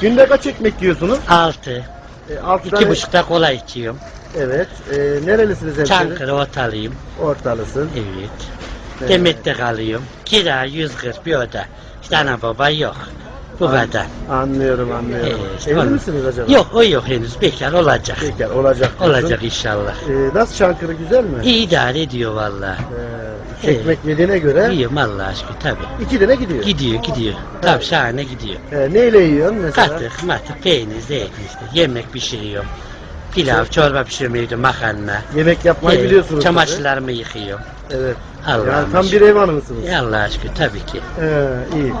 Günde kaç ekmek yiyorsunuz? Altı. E, altı İki tane. buçukta kola içiyorum. Evet. E, nerelisiniz hemşerim? Çankırı ortalıyım. Ortalısın. Evet. Evet. Demet'te kalıyorum. Kira 140 bir oda. İşte ana baba yok. Bu kadar. Anlıyorum anlıyorum. Evet, Evli onu- misiniz acaba? Yok o yok henüz. Bekar olacak. Bekar olacak. diyorsun. Olacak inşallah. E, nasıl Çankırı güzel mi? İyi idare ediyor valla. E, Evet. ekmek yediğine göre İyiyim Allah aşkına tabii. iki tane gidiyor. Gidiyor gidiyor. Tabii şahane gidiyor. E, neyle yiyorsun mesela? Katık matık peynir zeytin işte. Yemek pişiriyorum. Pilav, çorba pişiriyorum evde makarna. Yemek yapmayı Evet, biliyorsunuz. Çamaşırlarımı yıkıyorum. tabii. Evet. Allah'a Yani tam şükür. bir ev hanımısınız. Ya Allah aşkına tabii ki. Ee, iyi.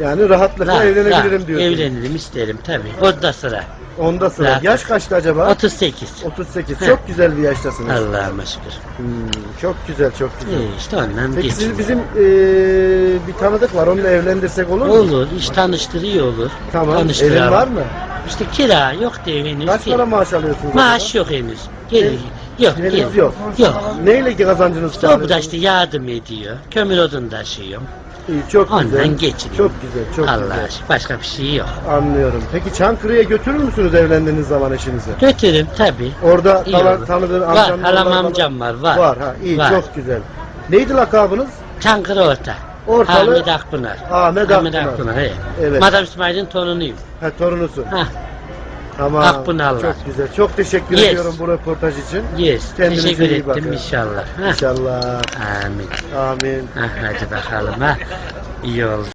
Yani rahatlıkla Rahat, evlenebilirim rahat. diyorsunuz. Evlenirim isterim tabii. Onda sıra. Onda sıra. Rahat. Yaş kaçtı acaba? 38. 38. Heh. Çok güzel bir yaştasınız. Allah'ıma şükür. Hmm, çok güzel, çok güzel. İyi işte ondan Peki geçiyor. siz bizim eee, bir tanıdık var. Onunla evlendirsek olur mu? Olur, iş tanıştırıyor olur. Tamam. Tanıştıralım. Evin var mı? İşte kira yok diye henüz. Kaç para maaş alıyorsunuz? Maaş acaba? yok henüz. Gel, yok, Henüz gel. yok. Yok. Neyle ki kazancınız o bu da işte yardım ediyor. Kömür odun taşıyorum. İyi, çok Ondan güzel. geçiniyorum. Çok güzel, çok Allah güzel. aşkına başka bir şey yok. Anlıyorum. Peki Çankırı'ya götürür müsünüz evlendiğiniz zaman eşinizi? Götürüm tabii. Orada İyi tanı, tanıdığın Var, amcanın halam amcam var, var. Var ha, iyi Var. çok güzel. Neydi lakabınız? Çankırı Orta. Ortalı- Ahmet Akpınar. Ahmet Akpınar. Evet. Evet. Madam İsmail'in torunuyum. Ha torunusun. Hah, Tamam. Akpınarlar. Çok güzel. Çok teşekkür Yes. ediyorum bu röportaj için. yes. Kendinize Teşekkür iyi ettim bakın. inşallah. Hah. İnşallah. Amin. Amin. Hadi bakalım ha. İyi oldu.